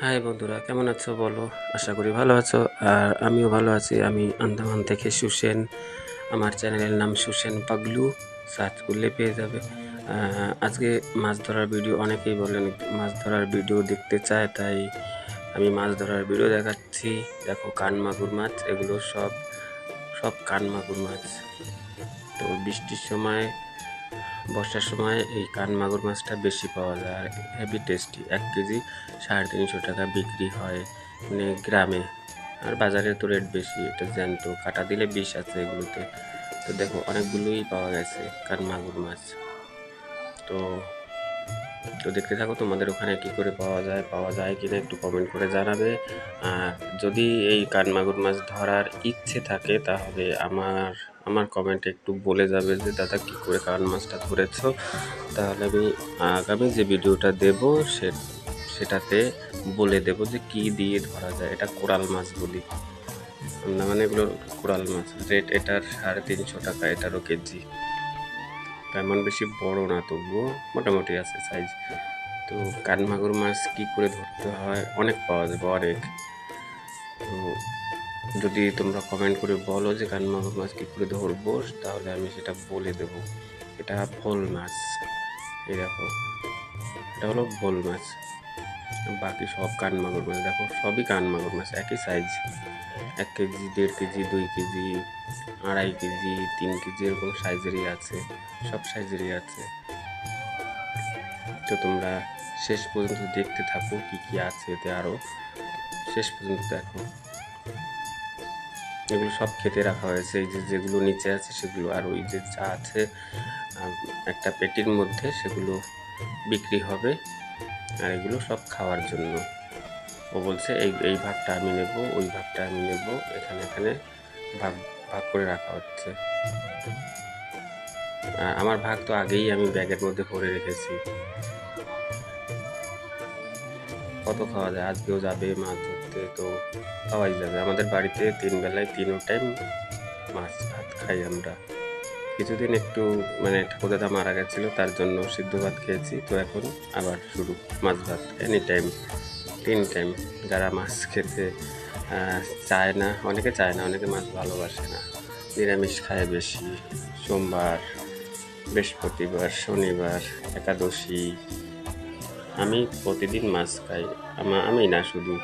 High বন্ধুরা, কেমন আছো বলো? আশা করি ভালো আছো। আর আমিও ভালো আছি। আমি আন্দামান থেকে সুসেন। আমার চ্যানেলের নাম সুসেন পাগলু। সার্চ করলে পেয়ে যাবে। আজকে মাছ ধরার ভিডিও, অনেকেই বলেন মাছ ধরার ভিডিও দেখতে চায়, তাই আমি মাছ ধরার ভিডিও দেখাচ্ছি। দেখো কান মাগুর মাছ, এগুলো সব সব কান মাগুর মাছ। তো বৃষ্টির সময় বর্ষার সময় এই কান মাগুর মাছটা বেশি পাওয়া যায় আর হেভি টেস্টি। এক কেজি সাড়ে তিনশো টাকা বিক্রি হয় মানে গ্রামে। আর বাজারে তো রেট বেশি, এটা জ্যান্ত। কাটা দিলে বিষ আছে এগুলোতে। তো দেখো, অনেকগুলোই পাওয়া গেছে কান মাগুর মাছ। তো তো দেখতে থাকো তোমাদের ওখানে কি করে পাওয়া যায় পাওয়া যায় কিনা একটু কমেন্ট করে জানাবে। আর যদি এই কান মাগুর মাছ ধরার ইচ্ছে থাকে, তাহলে আমার আমার কমেন্টে একটু বলে যাবে যে, দাদা, কি করে কান মাছটা ধরেছো? তাহলে আমি আগামী যে ভিডিওটা দেব, সে, সেটাতে বলে দেব যে, কি দিয়ে ধরা যায়? এটা কোরাল মাছ বলি। আমরা মানে এগুলো কোরাল মাছ। রেট এটার সাড়ে তিনশো টাকা, এটারও কেজি। তেমন বেশি বড় না তবুও, মোটামুটি আছে সাইজ তো কানমাগুর মাছ কি করে ধরতে হয়? অনেক পাওয়া যাবে, অনেক। তো যদি তোমরা কমেন্ট করে বলো যে কানমাগুর মাছ কী করে ধরবো, তাহলে আমি সেটা বলে দেব। এটা ভোল মাছ। এই দেখো, এটা হলো ভোল মাছ। বাকি সব কান কানমাগুর মাছ। দেখো, সবই কানমাগুর মাছ, একই সাইজ এক কেজি, দেড় কেজি, দুই কেজি, আড়াই কেজি, তিন কেজি, এরকম সাইজেরই আছে। সব সাইজেরই আছে। তো তোমরা শেষ পর্যন্ত দেখতে থাকো কি কি আছে এতে আরও শেষ পর্যন্ত দেখো। এগুলো সব খেতে রাখা হয়েছে, এই যে যেগুলো নিচে আছে সেগুলো, আর ওই যে চা আছে একটা পেটির মধ্যে সেগুলো বিক্রি হবে, আর এগুলো সব খাওয়ার জন্য। ও বলছে, এই এই ভাগটা আমি নেব, ওই ভাগটা আমি নেব, এখানে এখানে ভাগ ভাগ করে রাখা হচ্ছে। আমার ভাগ তো আগেই আমি ব্যাগের মধ্যে ভরে রেখেছি। কত খাওয়া যায়? আজকেও যাবে মাছ ধরতে তো খাওয়াই যাবে। আমাদের বাড়িতে তিন বেলায় তিন টাইম মাছ ভাত খাই আমরা। কিছুদিন একটু মানে ঠাকুরদাদা মারা গেছিল, তার জন্য সিদ্ধ ভাত খেয়েছি। তো এখন আবার শুরু মাছ ভাত এনি টাইম তিন টাইম যারা মাছ খেতে চায় না, অনেকে চায় না, অনেকে মাছ ভালোবাসে না। নিরামিষ খায় বেশি। সোমবার, বৃহস্পতিবার, শনিবার, একাদশী। আমি প্রতিদিন মাছ খাই। আমি না শুধু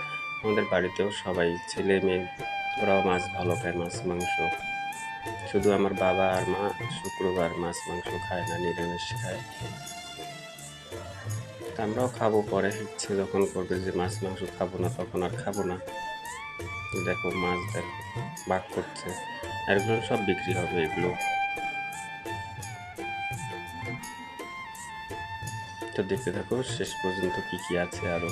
আমাদের বাড়িতেও সবাই ছেলে মেয়ে, ওরাও মাছ ভালো খায়, মাছ, মাংস। শুধু আমার বাবা আর মা শুক্রবার মাছ, মাংস খায় না, নিরামিষ খায়। আমরাও খাব পরে, ইচ্ছে যখন করবে যে মাছ, মাংস খাব না, তখন আর খাব না। দেখো মাছ দেখো বাক করছে। আর এগুলো সব বিক্রি হবে এগুলো। তো দেখতে থাকো, শেষ পর্যন্ত কি কি আছে আরও।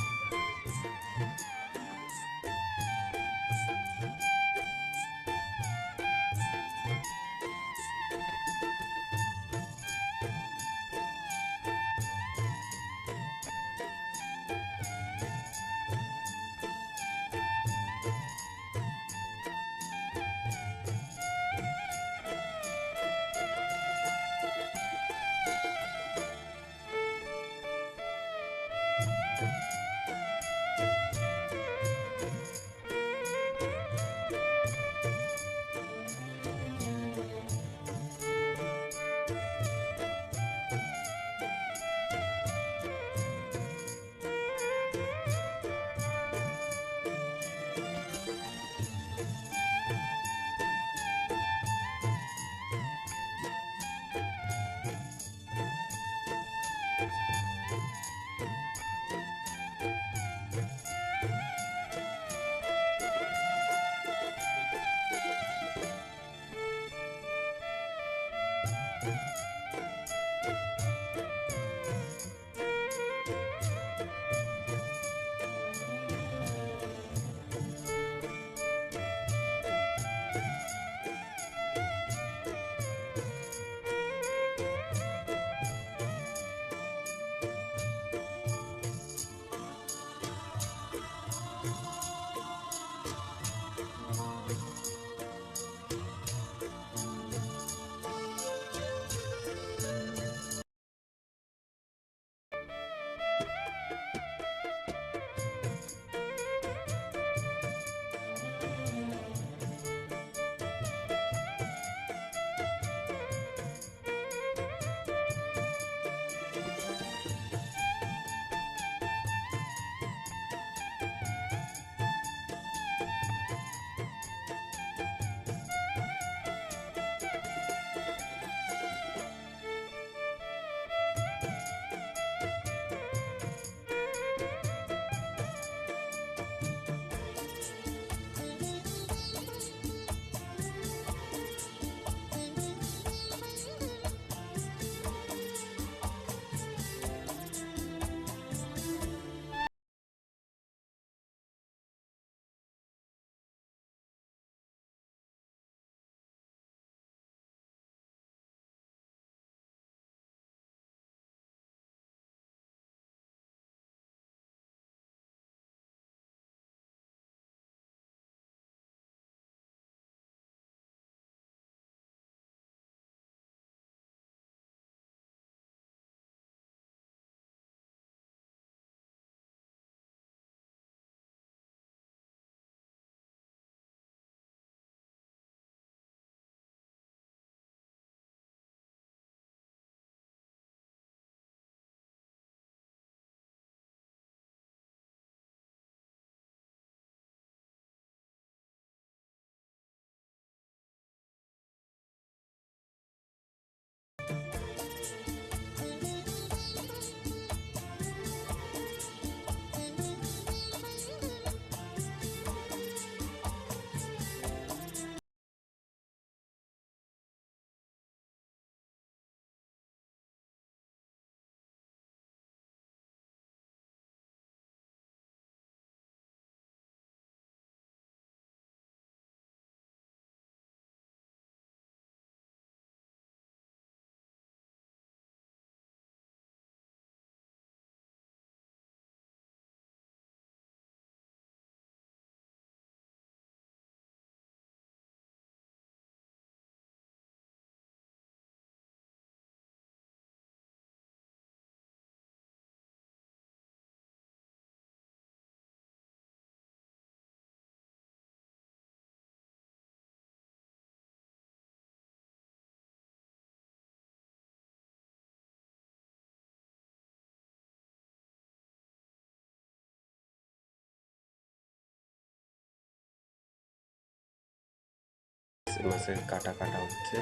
মাছের কাটা কাটা হচ্ছে।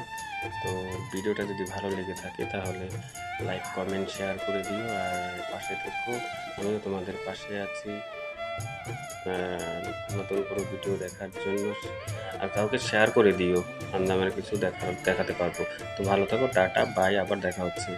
তো ভিডিওটা যদি ভালো লেগে থাকে তাহলে লাইক কমেন্ট শেয়ার করে দিও। আর পাশে থেকো, আমিও তোমাদের পাশে আছি নতুন কোনো ভিডিও দেখার জন্য। আর কাউকে শেয়ার করে দিও আন্দামানের কিছু দেখা, দেখাতে পারব। তো ভালো থাকো, টাটা বাই আবার দেখা হচ্ছে।